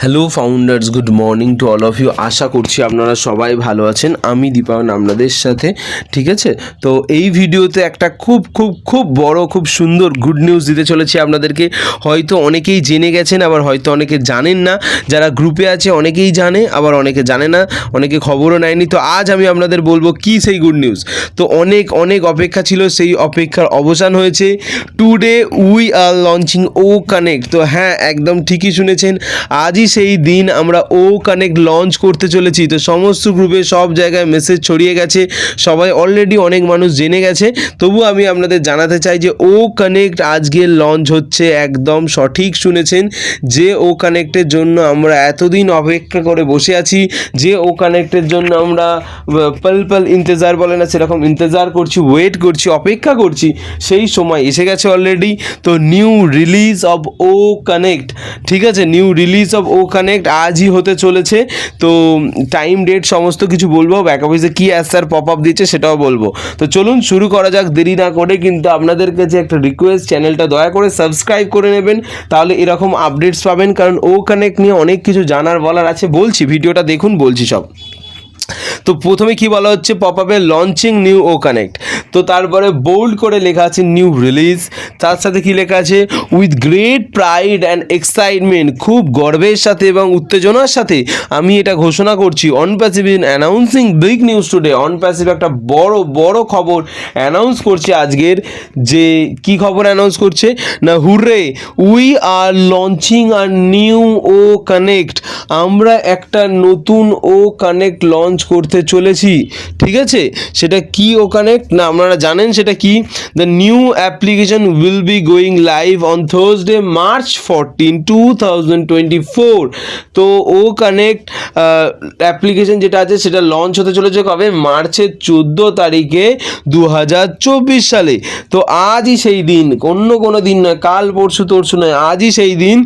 Hello founders good morning to all of you আশা করছি আপনারা সবাই ভালো আছেন। আমি দীপায়ন আপনাদের সাথে, ঠিক আছে? তো এই ভিডিওতে একটা খুব খুব খুব বড়, খুব সুন্দর গুড নিউজ দিতে চলেছি আপনাদেরকে। হয়তো অনেকেই জেনে গেছেন, আবার হয়তো অনেকে জানেন না। যারা গ্রুপে আছে, অনেকেই জানে, আবার অনেকে জানে না, অনেকে খবরও নেয়নি। তো আজ আমি আপনাদের বলব কি সেই গুড নিউজ তো অনেক অনেক অপেক্ষা ছিল, সেই অপেক্ষার অবসান হয়েছে। Today we are launching O connect তো হ্যাঁ একদম ঠিকই শুনেছেন। আজই সেই দিন আমরা ও কানেক্ট লঞ্চ করতে চলেছি। তো সমস্ত গ্রুপে সব জায়গায় মেসেজ ছড়িয়ে গেছে। সবাই অলরেডি অনেক মানুষ জেনে গেছে। তবু আমি আপনাদের জানাতে চাই যে ও কানেক্ট আজকে লঞ্চ হচ্ছে একদম সঠিক শুনেছেন যে ও কানেক্টের জন্য আমরা এতদিন অপেক্ষা করে বসে আছি, যে ও কানেক্টের জন্য আমরা পল পল ইন্তজার বলে না সেরকম ইন্তজার করছি ওয়েট করছি, অপেক্ষা করছি, সেই সময় এসে গেছে অলরেডি তো new release of O connect ঠিক আছে? New release of O connect আজই হতে চলেছে। তো টাইম ডেট সমস্ত কিছু বলব ব্যাক অফিসে কী অ্যাসার পপ আপ দিচ্ছে সেটাও বলব। তো চলুন শুরু করা যাক, দেরি না করে কিন্তু আপনাদের কাছে একটা রিকোয়েস্ট চ্যানেলটা দয়া করে সাবস্ক্রাইব করে নেবেন, তাহলে এরকম আপডেটস পাবেন, কারণ ও কানেক্ট নিয়ে অনেক কিছু জানার, বলার আছে। বলছি, ভিডিওটা দেখুন, বলছি সব। তো প্রথমে কি বলা হচ্ছে? পপ আপে লঞ্চিং নিউ ও কানেক্ট তো তারপরে বোল্ড করে লেখা আছে নিউ রিলিজ তার সাথে কি লেখা আছে? With great pride and excitement খুব গর্বের সাথে এবং উত্তেজনার সাথে আমি এটা ঘোষণা করছি। On passive in announcing big news today on passive একটা বড় বড় খবর অ্যানাউন্স করছে আজকের যে কি খবর অ্যানাউন্স করছে? না, hurray! We are launching are new O connect আমরা একটা নতুন ও কানেক্ট লঞ্চ করতে চলেছি, ঠিক আছে? সেটা কি ও কানেক্ট না, আপনারা জানেন সেটা কি? The new application will be going live on Thursday March fourteen two thousand twenty four তো ও কানেক্ট অ্যাপ্লিকেশন যেটা আছে, সেটা লঞ্চ হতে চলেছে কবে? মার্চের চোদ্দ তারিখে দু হাজার চব্বিশ সালে। তো আজই সেই দিন, অন্য কোনো দিন নয়, কাল, পরশু, তরশু নয়, আজই সেই দিন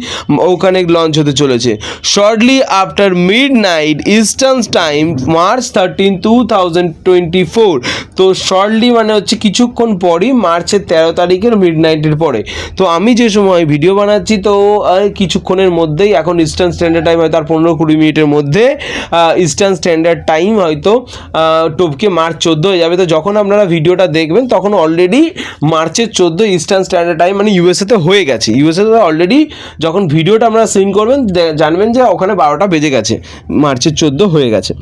ও লঞ্চ হতে চলেছে। Shortly after midnight eastern time March thirteen two thousand twenty four তো শর্টলি মানে হচ্ছে কিছুক্ষণ পরই মার্চের তেরো তারিখের মিড নাইটের পরে। তো আমি যে সময় ভিডিও বানাচ্ছি, তো কিছুক্ষণের মধ্যেই এখন ইস্টার্ন স্ট্যান্ডার্ড টাইম হয়তো আর পনেরো কুড়ি মিনিটের মধ্যে ইস্টার্ন স্ট্যান্ডার্ড টাইম হয়তো টপকে মার্চ চোদ্দ হয়ে যাবে। তো যখন আপনারা ভিডিওটা দেখবেন, তখন অলরেডি মার্চের চোদ্দ ইস্টার্ন স্ট্যান্ডার্ড টাইম মানে ইউএসএতে হয়ে গেছে। ইউএসএতে অলরেডি যখন ভিডিওটা আপনারা সিন করবেন জানবেন যে ওখানে বারোটা বেজে গেছে। মার্চের চোদ্দ হয়ে গেছে।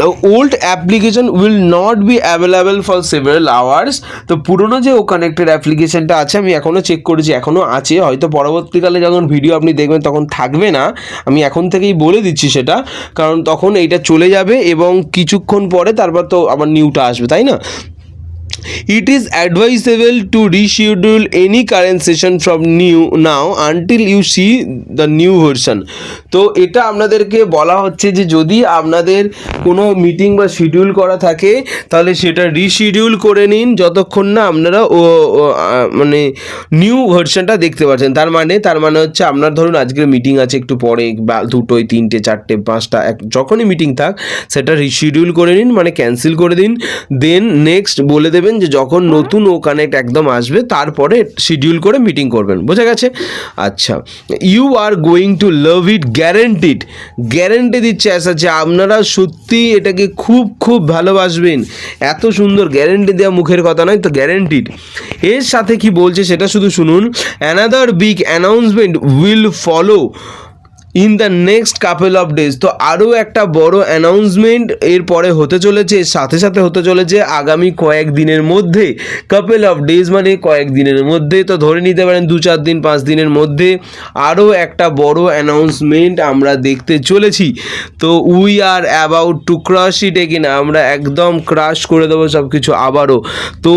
The old application will not be available for several hours তো পুরনো যে ও কানেক্টেড অ্যাপ্লিকেশনটা আছে, আমি এখনও চেক করেছি এখনও আছে। হয়তো পরবর্তীকালে যখন ভিডিও আপনি দেখবেন, তখন থাকবে না। আমি এখন থেকেই বলে দিচ্ছি সেটা। কারণ তখন এইটা চলে যাবে এবং কিছুক্ষণ পরে তারপর তো আবার নিউটা আসবে, তাই না? It is advisable to reschedule any current session from new, now until you see the new version. তো এটা আপনাদেরকে বলা হচ্ছে যে যদি আপনাদের কোনো মিটিং বা শিডিউল করা থাকে, তাহলে সেটা রিশিডিউল করে নিন যতক্ষণ না আপনারা ও মানে নিউ ভার্সনটা দেখতে পাচ্ছেন তার মানে তার মানে হচ্ছে আপনার ধরুন আজকের মিটিং আছে একটু পরে, বা দুটোই তিনটে, চারটে, পাঁচটা, এক, যখনই মিটিং থাক, সেটা রিশিডিউল করে নিন মানে ক্যান্সেল করে দিন। দেন নেক্সট বলে দেবেন যে যখন নতুন ও কানেক্ট একদম আসবে, তারপরে শিডিউল করে মিটিং করবেন। বোঝা গেছে? আচ্ছা। You are going to love it guaranteed guarantee দিচ্ছে আসা যে আপনারা সত্যি এটাকে খুব খুব ভালোবাসবেন। এত সুন্দর গ্যারেন্টি দেওয়া মুখের কথা নয়, তো গ্যারেন্টিড এর সাথে কি বলছে সেটা শুধু শুনুন। Another big announcement will follow in the next couple of days তো আরও একটা বড় অ্যানাউন্সমেন্ট এরপরে হতে চলেছে, সাথে সাথে হতে চলেছে আগামী কয়েক দিনের মধ্যে কাপল অফ ডেজ মানে কয়েক দিনের মধ্যে, তো ধরে নিতে পারেন দু চার দিন, পাঁচ দিনের মধ্যে আরও একটা বড় অ্যানাউন্সমেন্ট আমরা দেখতে চলেছি। তো we are about to crush it again আমরা একদম ক্রাশ করে দেবো সব কিছু আবারও। তো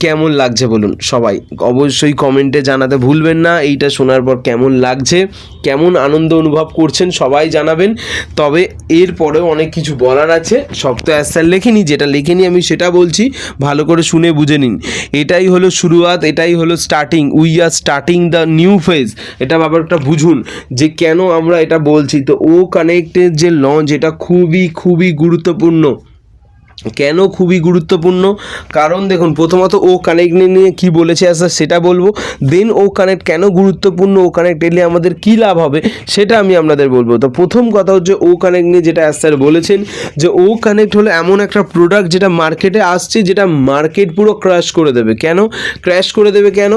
কেমন লাগছে বলুন? সবাই অবশ্যই কমেন্টে জানাতে ভুলবেন না। এইটা শোনার পর কেমন লাগছে, কেমন আনন্দ অনুভব করছেন সবাই জানাবেন। তবে এরপরেও অনেক কিছু বলার আছে। সব তো অ্যাসার লেখিনি, যেটা লেখেনি আমি সেটা বলছি। ভালো করে শুনে বুঝে নিন। এটাই হলো শুরুয়াত, এটাই হলো starting we are starting the new phase এটা ব্যাপারটা বুঝুন যে কেন আমরা এটা বলছি। তো ও কানেক্টের যে লঞ্চ এটা খুবই খুবই গুরুত্বপূর্ণ। কেন খুবই গুরুত্বপূর্ণ? কারণ দেখুন, প্রথমত ও কানেক্ট নিয়ে কি বলেছে আসা সেটা বলব। দেন ও কানেক্ট কেন গুরুত্বপূর্ণ, ও কানেক্ট এলে আমাদের কী লাভ হবে, সেটা আমি আপনাদের বলব। তো প্রথম কথা হচ্ছে ও কানেক্ট নিয়ে যেটা স্যার বলেছেন, যে ও কানেক্ট হলো এমন একটা প্রোডাক্ট যেটা মার্কেটে আসছে, যেটা মার্কেট পুরো ক্র্যাশ করে দেবে। কেন? ক্র্যাশ করে দেবে কেন?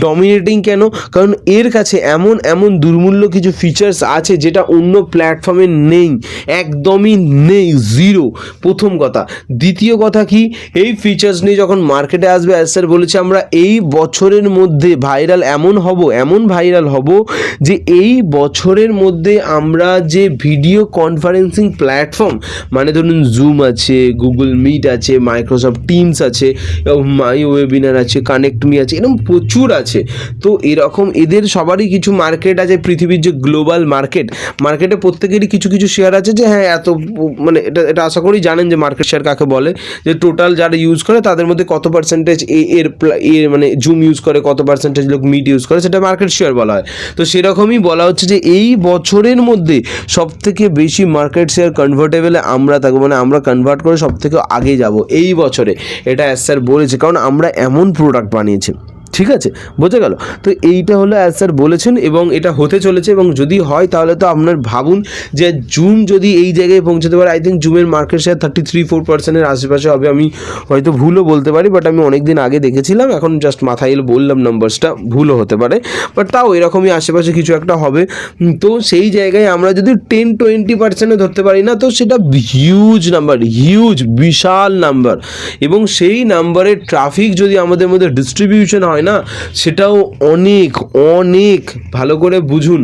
ডমিনেটিং কেন? কারণ এর কাছে এমন এমন দুর্মূল্য কিছু ফিচার্স আছে, যেটা অন্য প্ল্যাটফর্মে নেই। একদমই নেই জিরো প্রথম কথা। দ্বিতীয় কথা কি? এই ফিচার্স নিয়ে যখন মার্কেটে আসবে অ্যাজ স্যার বলেছে, আমরা এই বছরের মধ্যে ভাইরাল এমন হব, এমন ভাইরাল হব যে এই বছরের মধ্যে আমরা যে ভিডিও কনফারেন্সিং প্ল্যাটফর্ম মানে ধরুন জুম আছে গুগল মিট আছে মাইক্রোসফট টিমস আছে মাই ওয়েবিনার আছে কানেক্ট মি আছে, এরকম প্রচুর আছে। তো এরকম এদের সবারই কিছু মার্কেট আছে, পৃথিবীর যে গ্লোবাল মার্কেট মার্কেটে প্রত্যেকেরই কিছু কিছু শেয়ার আছে যে হ্যাঁ এত মানে এটা এটা আশা করি জানেন যে মার্কেট শেয়ার কাকে বলে যে টোটাল যারা ইউজ করে তাদের মধ্যে কত পার্সেন্টেজ এর এর মানে জুম ইউজ করে, কত পার্সেন্টেজ লোক মিট ইউজ করে, সেটা মার্কেট শেয়ার বলা হয়। তো সেরকমই বলা হচ্ছে যে এই বছরের মধ্যে সব থেকে বেশি মার্কেট শেয়ার কনভার্টেবলে আমরা থাকব মানে আমরা কনভার্ট করে সব থেকে আগে যাব এই বছরে। এটা অ্যাস স্যার বলেছে, কারণ আমরা এমন প্রোডাক্ট বানিয়েছি। ঠিক আছে? বোঝা গেল? তো এইটা হলো অ্যাজ স্যার বলেছেন এবং এটা হতে চলেছে এবং যদি হয় তাহলে তো আপনার ভাবুন যে জুম যদি এই জায়গায় পৌঁছাতে পারে I think জুমের market share thirty three four পার্সেন্টের আশেপাশে হবে। আমি হয়তো ভুলও বলতে পারি বাট আমি অনেক দিন আগে দেখেছিলাম, এখন জাস্ট মাথায় এলো বললাম নাম্বারসটা ভুলও হতে পারে। বাট তাও এরকমই আশেপাশে কিছু একটা হবে। তো সেই জায়গায় আমরা যদি টেন টোয়েন্টি পার্সেন্টে ধরতে পারি না, তো সেটা হিউজ নাম্বার হিউজ বিশাল নাম্বার এবং সেই নাম্বারের ট্রাফিক যদি আমাদের মধ্যে ডিস্ট্রিবিউশন হয় না? সেটাও অনেক অনেক ভালো করে বুঝুন।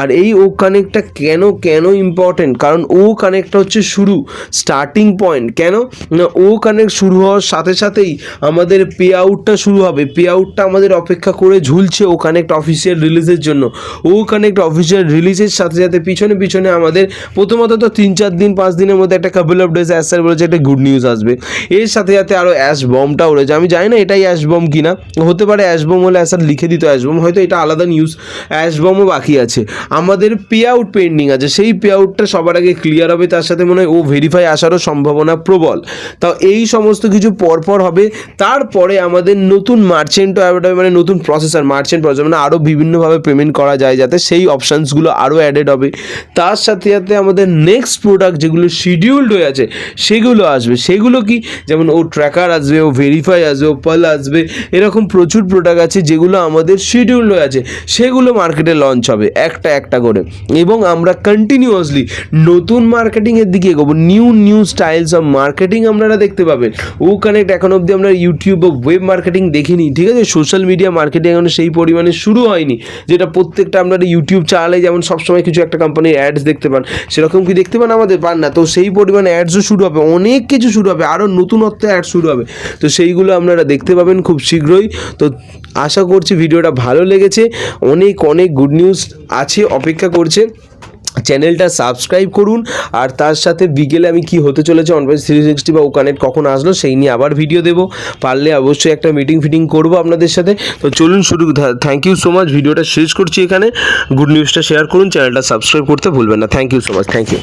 আর এই ও কানেক্টটা কেন কেন ইম্পর্টেন্ট কারণ ও কানেক্টটা হচ্ছে শুরু স্টার্টিং পয়েন্ট কেন? না, ও কানেক্ট শুরু হওয়ার সাথে সাথেই আমাদের পে আউটটা শুরু হবে। পে আউটটা আমাদের অপেক্ষা করে ঝুলছে ও কানেক্ট অফিসিয়াল রিলিজের জন্য। ও কানেক্ট অফিসিয়াল রিলিজের সাথে সাথে পিছনে পিছনে আমাদের প্রথমত তো তিন, চার দিন, পাঁচ দিনের মধ্যে একটা couple of days as sir বলেছে, একটা গুড নিউজ আসবে। এর সাথে সাথে আরও অ্যাশ বমটাও রয়েছে আমি জানি না এটাই অ্যাশ বম কিনা। হতে পারে অ্যাশ বম হলে অ্যাসার লিখে দিত অ্যাশ বম হয়তো এটা আলাদা নিউজ অ্যাশ বমও বাকি আছে। আমাদের পে আউট পেন্ডিং আছে, সেই পে আউটটা সবার আগে ক্লিয়ার হবে, তার সাথে মনে হয় ও ভেরিফাই আসারও সম্ভাবনা প্রবল। তাও এই সমস্ত কিছু পরপর হবে, তারপরে আমাদের নতুন মার্চেন্ট মানে নতুন প্রসেসর মার্চেন্ট প্রসেসর মানে আরও বিভিন্নভাবে পেমেন্ট করা যায় যাতে সেই অপশানসগুলো আরও অ্যাডেড হবে। তার সাথে সাথে আমাদের নেক্সট প্রোডাক্ট যেগুলো শিডিউলড হয়ে আছে, সেগুলো আসবে। সেগুলো কি? যেমন ও ট্র্যাকার আসবে, ও ভেরিফাই আসবে, ও পাল আসবে, এরকম প্রচুর প্রোডাক্ট আছে, যেগুলো আমাদের শিডিউল হয়ে আছে, সেগুলো মার্কেটে লঞ্চ হবে, একটা একটা করে। এবং আমরা কন্টিনিউয়াসলি নতুন মার্কেটিংয়ের দিকে এগোবো new new styles of marketing আপনারা দেখতে পাবেন। ও কানেক্ট এখন অবধি আমরা ইউটিউব বা ওয়েব মার্কেটিং দেখিনি, ঠিক আছে? সোশ্যাল মিডিয়া মার্কেটিং এখন সেই পরিমাণে শুরু হয়নি, যেটা প্রত্যেকটা আপনারা ইউটিউব চালালে যেমন সবসময় কিছু একটা কোম্পানির অ্যাডস দেখতে পান, সেরকম কি দেখতে পান আমাদের? পান না। তো সেই পরিমাণে অ্যাডসও শুরু হবে, অনেক কিছু শুরু হবে আরও নতুনত্ব অ্যাড শুরু হবে। তো সেইগুলো আপনারা দেখতে পাবেন খুব শীঘ্রই। তো আশা করছি ভিডিওটা ভালো লেগেছে। অনেক অনেক গুড নিউজ আছে, অপেক্ষা করছে। চ্যানেলটা সাবস্ক্রাইব করুন, আর তার সাথে বিকেলে আমি কি হতে চলেছে অনপাইস থ্রি সিক্সটি বা ও কখন আসলো, সেই নিয়ে আবার ভিডিও দেবো। পারলে অবশ্যই একটা মিটিং ফিটিং করব আপনাদের সাথে। তো চলুন শুরু থ্যাংক ইউ সো মাচ ভিডিওটা শেষ করছি এখানে। গুড নিউজটা শেয়ার করুন, চ্যানেলটা সাবস্ক্রাইব করতে ভুলবেন না। Thank you so much thank you